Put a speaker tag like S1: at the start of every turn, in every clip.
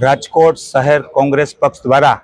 S1: રાજકોટ શહેર કોંગ્રેસ પક્ષ દ્વારા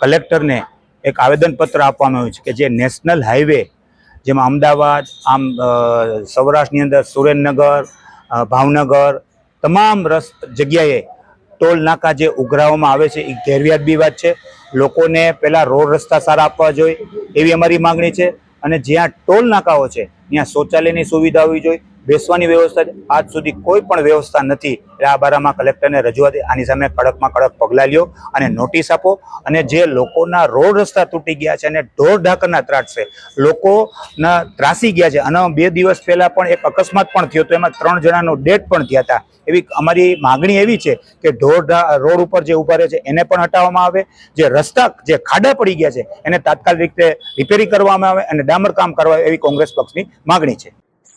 S1: કલેક્ટરને એક આવેદનપત્ર આપવામાં આવ્યું છે કે જે નેશનલ હાઈવે, જેમાં અમદાવાદ, આમ સૌરાષ્ટ્રની અંદર સુરેન્દ્રનગર ભાવનગર, તમામ રસ જગ્યાએ ટોલ નાકા જે ઉઘરાવવામાં આવે છે, એ ગેરવ્યાજબી વાત છે. લોકોને પહેલાં રોડ રસ્તા સારા આપવા જોઈએ, એવી અમારી માંગણી છે. અને જ્યાં ટોલ નાકાઓ છે, ત્યાં શૌચાલયની સુવિધા હોવી જોઈએ બેસવાની વ્યવસ્થા છે. આજ સુધી કોઈ પણ વ્યવસ્થા નથી. એટલે આ બારામાં કલેક્ટરને રજૂઆત આની સામે કડકમાં કડક પગલાં લ્યો અને નોટિસ આપો. અને જે લોકોના રોડ રસ્તા તૂટી ગયા છે અને ઢોર ઢાકરના ત્રાટશે લોકોના ત્રાસી ગયા છે. અને બે દિવસ પહેલાં પણ એક અકસ્માત પણ થયો હતો. એમાં ત્રણ જણાનો ડેથ પણ થયા હતા. એવી અમારી માગણી એવી છે કે ઢોર રોડ ઉપર જે ઊભા રહે છે, એને પણ હટાવવામાં આવે. જે રસ્તા, જે ખાડા પડી ગયા છે, એને તાત્કાલિક રીતે રિપેરી કરવામાં આવે અને ડામર કામ કરવા એવી કોંગ્રેસ પક્ષની માગણી છે.